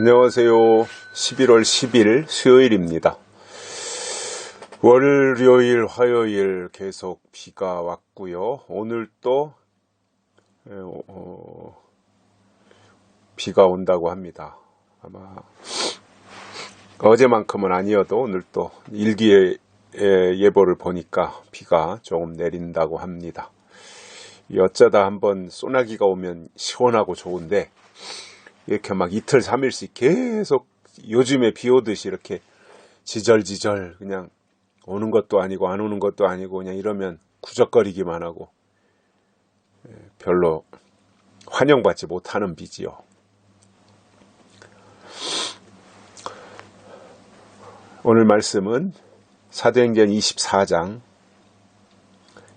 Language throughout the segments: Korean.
안녕하세요. 11월 10일 수요일입니다. 월요일, 화요일 계속 비가 왔고요. 오늘 또 에, 어, 비가 온다고 합니다. 아마 어제만큼은 아니어도 오늘 또 일기예 예보를 보니까 비가 조금 내린다고 합니다. 이 어쩌다 한번 소나기가 오면 시원하고 좋은데 이렇게 막 이틀 삼일씩 계속 요즘에 비 오듯이 이렇게 지절지절 그냥 오는 것도 아니고 안 오는 것도 아니고 그냥 이러면 구적거리기만 하고 예, 별로 환영받지 못하는 비지요. 오늘 말씀은 사도행전 24장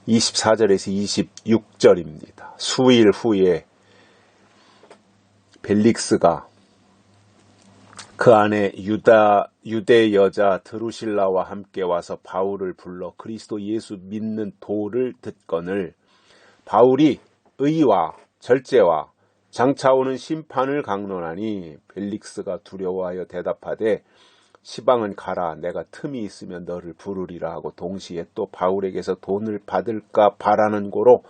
24절에서 26절입니다. 수일 후에 벨릭스가 그 안에 유다 유대 여자 드루실라와 함께 와서 바울을 불러 그리스도 예수 믿는 도를 듣거늘 바울이 의와 절제와 장차오는 심판을 강론하니 벨릭스가 두려워하여 대답하되 시방은 가라 내가 틈이 있으면 너를 부르리라 하고 동시에 또 바울에게서 돈을 받을까 바라는 고로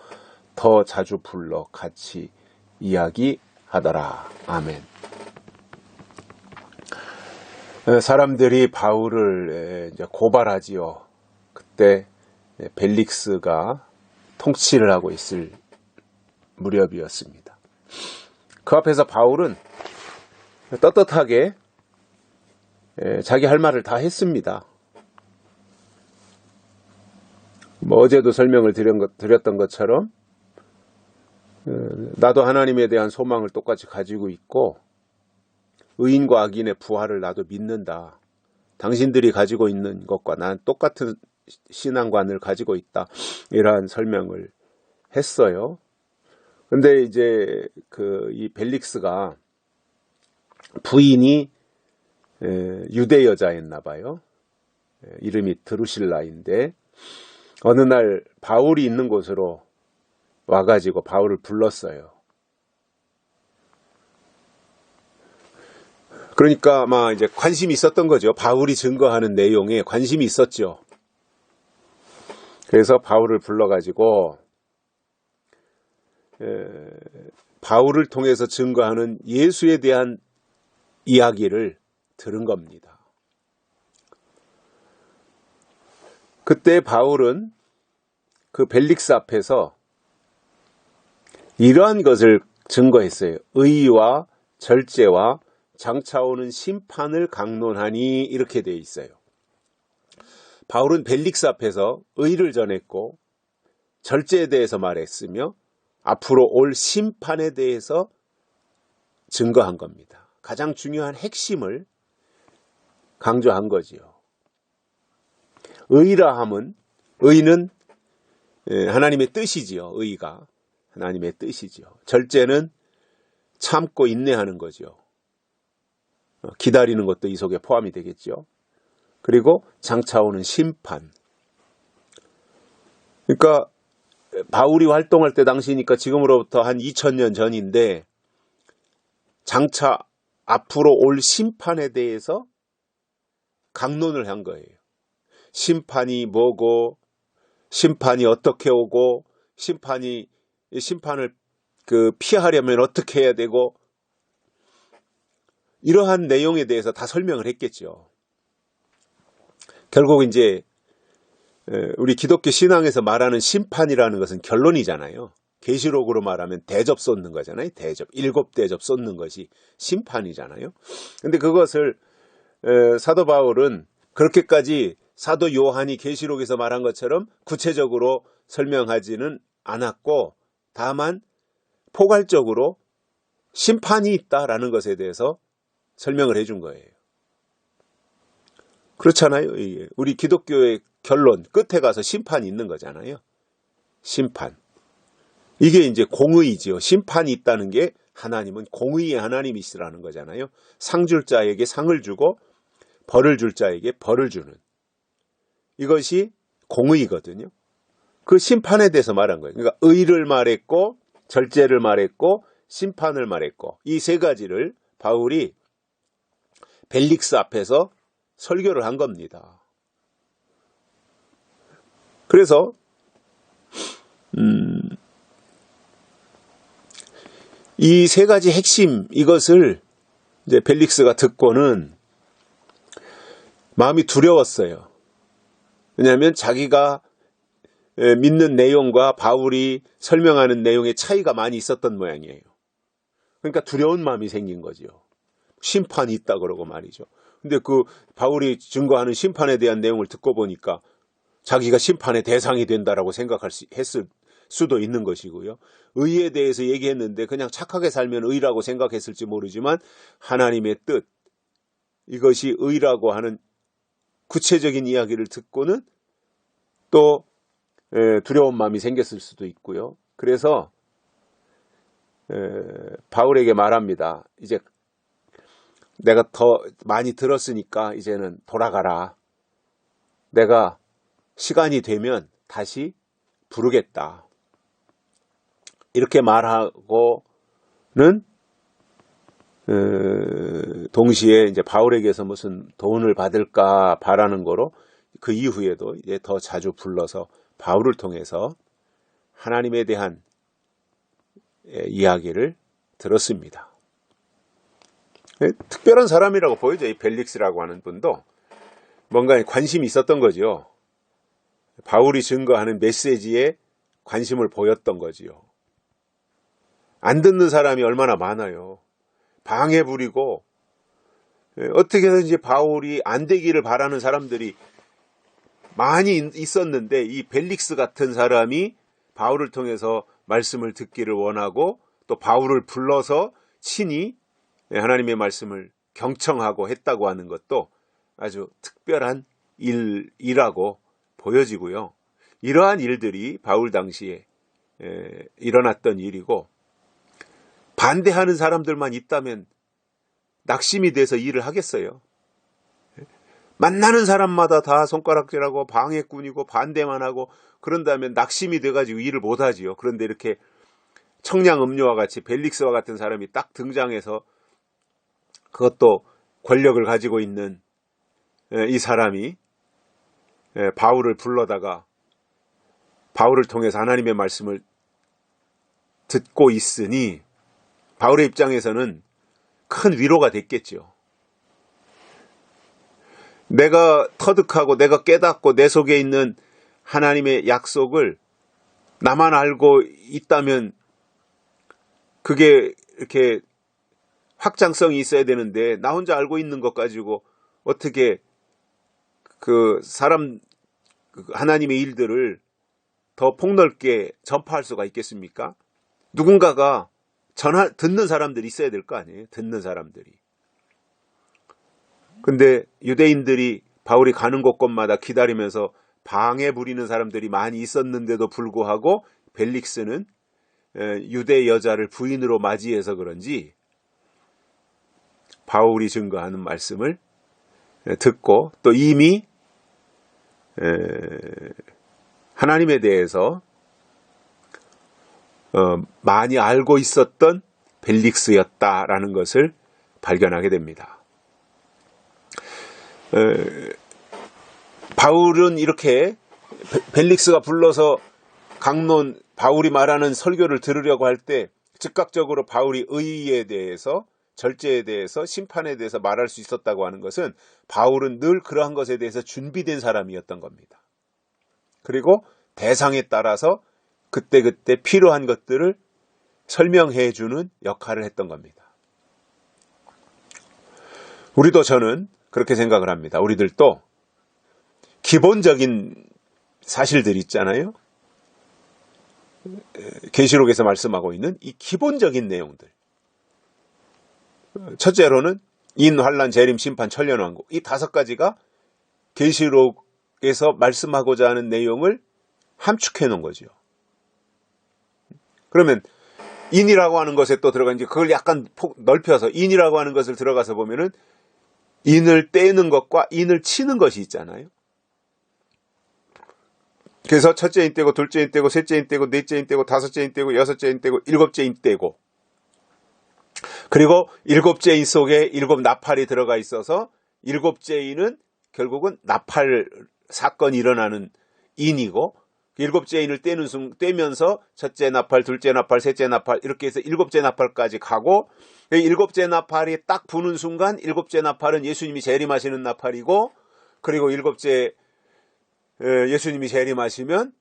더 자주 불러 같이 이야기 하더라. 아멘. 사람들이 바울을 고발하지요. 그때 벨릭스가 통치를 하고 있을 무렵이었습니다. 그 앞에서 바울은 떳떳하게 자기 할 말을 다 했습니다. 뭐 어제도 설명을 드렸던 것처럼 어, 나도 하나님에 대한 소망을 똑같이 가지고 있고 의인과 악인의 부활을 나도 믿는다. 당신들이 가지고 있는 것과 난 똑같은 신앙관을 가지고 있다. 이러한 설명을 했어요. 근데 이제 그 이 벨릭스가 부인이 유대 여자였나 봐요. 이름이 드루실라인데 어느 날 바울이 있는 곳으로 와가지고 바울을 불렀어요. 그러니까 아마 이제 관심이 있었던 거죠. 바울이 증거하는 내용에 관심이 있었죠. 그래서 바울을 불러가지고 바울을 통해서 증거하는 예수에 대한 이야기를 들은 겁니다. 그때 바울은 그 벨릭스 앞에서 이러한 것을 증거했어요. 의와 절제와 장차오는 심판을 강론하니 이렇게 되어 있어요. 바울은 벨릭스 앞에서 의를 전했고 절제에 대해서 말했으며 앞으로 올 심판에 대해서 증거한 겁니다. 가장 중요한 핵심을 강조한 거지요. 의라 함은 의는 하나님의 뜻이지요. 의가 하나님의 뜻이지요. 절제는 참고 인내하는 거죠. 어, 기다리는 것도 이 속에 포함이 되겠죠. 그리고 장차오는 심판. 그러니까 바울이 활동할 때 당시니까 지금으로부터 한 2000년 전인데 장차 앞으로 올 심판에 대해서 강론을 한 거예요. 심판이 뭐고 심판이 어떻게 오고 심판이 심판을 그 피하려면 어떻게 해야 되고 이러한 내용에 대해서 다 설명을 했겠죠. 결국 이제 우리 기독교 신앙에서 말하는 심판이라는 것은 결론이잖아요. 계시록으로 말하면 대접 쏟는 거잖아요. 대접 일곱 대접 쏟는 것이 심판이잖아요. 근데 그것을 사도 바울은 그렇게까지 사도 요한이 계시록에서 말한 것처럼 구체적으로 설명하지는 않았고 다만 포괄적으로 심판이 있다라는 것에 대해서 설명을 해준 거예요. 그렇잖아요. 우리 기독교의 결론 끝에 가서 심판이 있는 거잖아요. 심판. 이게 이제 공의지요. 심판이 있다는 게 하나님은 공의의 하나님이시라는 거잖아요. 상 줄 자에게 상을 주고 벌을 줄 자에게 벌을 주는. 이것이 공의거든요. 그 심판에 대해서 말한 거예요. 그러니까 의를 말했고 절제를 말했고 심판을 말했고 이 세 가지를 바울이 벨릭스 앞에서 설교를 한 겁니다. 그래서 음, 이 세 가지 핵심 이것을 이제 벨릭스가 듣고는 마음이 두려웠어요. 왜냐하면 자기가 에, 믿는 내용과 바울이 설명하는 내용의 차이가 많이 있었던 모양이에요. 그러니까 두려운 마음이 생긴 거지요. 심판이 있다 그러고 말이죠. 근데 그 바울이 증거하는 심판에 대한 내용을 듣고 보니까 자기가 심판의 대상이 된다라고 생각할 수, 했을 수도 있는 것이고요. 의에 대해서 얘기했는데 그냥 착하게 살면 의라고 생각했을지 모르지만 하나님의 뜻 이것이 의라고 하는 구체적인 이야기를 듣고는 또 에, 두려운 마음이 생겼을 수도 있고요. 그래서 에, 바울에게 말합니다. 이제 내가 더 많이 들었으니까 이제는 돌아가라. 내가 시간이 되면 다시 부르겠다. 이렇게 말하고는 에, 동시에 이제 바울에게서 무슨 돈을 받을까 바라는 거로 그 이후에도 이제 더 자주 불러서 바울을 통해서 하나님에 대한 에, 이야기를 들었습니다. 에, 특별한 사람이라고 보이죠. 이 벨릭스라고 하는 분도 뭔가 관심이 있었던 거죠. 바울이 증거하는 메시지에 관심을 보였던 거지요. 안 듣는 사람이 얼마나 많아요. 방해 부리고 예, 어떻게든지 바울이 안 되기를 바라는 사람들이 많이 있었는데 이 벨릭스 같은 사람이 바울을 통해서 말씀을 듣기를 원하고 또 바울을 불러서 친히 하나님의 말씀을 경청하고 했다고 하는 것도 아주 특별한 일이라고 보여지고요. 이러한 일들이 바울 당시에 일어났던 일이고 반대하는 사람들만 있다면 낙심이 돼서 일을 하겠어요. 만나는 사람마다 다 손가락질하고 방해꾼이고 반대만 하고 그런다면 낙심이 돼가지고 일을 못하지요. 그런데 이렇게 청량 음료와 같이 벨릭스와 같은 사람이 딱 등장해서 그것도 권력을 가지고 있는 이 사람이 바울을 불러다가 바울을 통해서 하나님의 말씀을 듣고 있으니 바울의 입장에서는 큰 위로가 됐겠죠. 내가 터득하고 내가 깨닫고 내 속에 있는 하나님의 약속을 나만 알고 있다면 그게 이렇게 확장성이 있어야 되는데 나 혼자 알고 있는 것 가지고 어떻게 그 사람 그 하나님의 일들을 더 폭넓게 전파할 수가 있겠습니까? 누군가가 전화 듣는 사람들이 있어야 될 거 아니에요. 듣는 사람들이. 근데 유대인들이 바울이 가는 곳곳마다 기다리면서 방해 부리는 사람들이 많이 있었는데도 불구하고 벨릭스는 유대 여자를 부인으로 맞이해서 그런지 바울이 증거하는 말씀을 듣고 또 이미 하나님에 대해서 어, 많이 알고 있었던 벨릭스였다라는 것을 발견하게 됩니다. 바울은 이렇게 벨릭스가 불러서 강론 바울이 말하는 설교를 들으려고 할 때 즉각적으로 바울이 의에 대해서 절제에 대해서 심판에 대해서 말할 수 있었다고 하는 것은 바울은 늘 그러한 것에 대해서 준비된 사람이었던 겁니다. 그리고 대상에 따라서 그때그때 필요한 것들을 설명해 주는 역할을 했던 겁니다. 우리도 저는 그렇게 생각을 합니다. 우리들도 기본적인 사실들 있잖아요. 계시록에서 말씀하고 있는 이 기본적인 내용들. 첫째로는 인, 환란, 재림, 심판, 천년 왕국 이 다섯 가지가 계시록에서 말씀하고자 하는 내용을 함축해 놓은 거죠. 그러면 인이라고 하는 것에 또 들어가 이제 그걸 약간 넓혀서 인이라고 하는 것을 들어가서 보면은 인을 떼는 것과 인을 치는 것이 있잖아요. 그래서 첫째 인 떼고 둘째 인 떼고 셋째 인 떼고 넷째 인 떼고 다섯째 인 떼고 여섯째 인 떼고 일곱째 인 떼고 그리고 일곱째 인 속에 일곱 나팔이 들어가 있어서 일곱째 인은 결국은 나팔 사건이 일어나는 인이고 일곱째 인을 떼는 순 떼면서 첫째 나팔, 둘째 나팔, 셋째 나팔 이렇게 해서 일곱째 나팔까지 가고 이 일곱째 나팔이 딱 부는 순간 일곱째 나팔은 예수님이 재림하시는 나팔이고 그리고 일곱째 에, 예수님이 재림하시면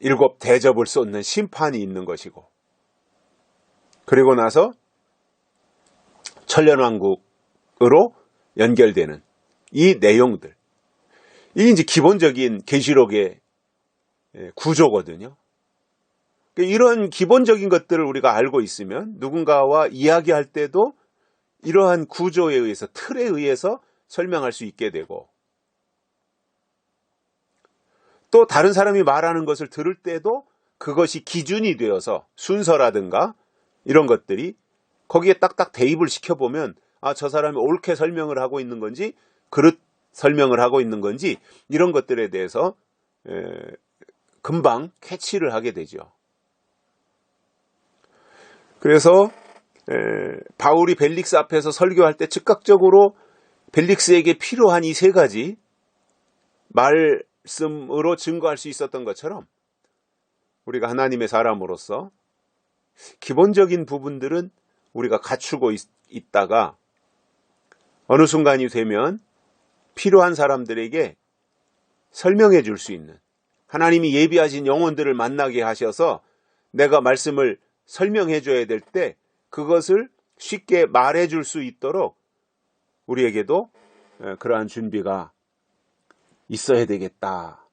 일곱 대접을 쏟는 심판이 있는 것이고 그리고 나서 천년왕국으로 연결되는 이 내용들. 이게 이제 기본적인 계시록의 예, 구조거든요. 그러니까 이런 기본적인 것들을 우리가 알고 있으면 누군가와 이야기할 때도 이러한 구조에 의해서 틀에 의해서 설명할 수 있게 되고 또 다른 사람이 말하는 것을 들을 때도 그것이 기준이 되어서 순서라든가 이런 것들이 거기에 딱딱 대입을 시켜보면 아, 저 사람이 옳게 설명을 하고 있는 건지 그릇 설명을 하고 있는 건지 이런 것들에 대해서 에, 금방 캐치를 하게 되죠. 그래서 에, 바울이 벨릭스 앞에서 설교할 때 즉각적으로 벨릭스에게 필요한 이 세 가지 말씀으로 증거할 수 있었던 것처럼 우리가 하나님의 사람으로서 기본적인 부분들은 우리가 갖추고 있, 있다가 어느 순간이 되면 필요한 사람들에게 설명해 줄 수 있는 하나님이 예비하신 영혼들을 만나게 하셔서 내가 말씀을 설명해 줘야 될 때 그것을 쉽게 말해 줄 수 있도록 우리에게도 에, 그러한 준비가 있어야 되겠다.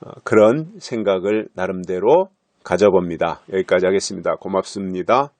어, 그런 생각을 나름대로 가져봅니다. 여기까지 하겠습니다. 고맙습니다.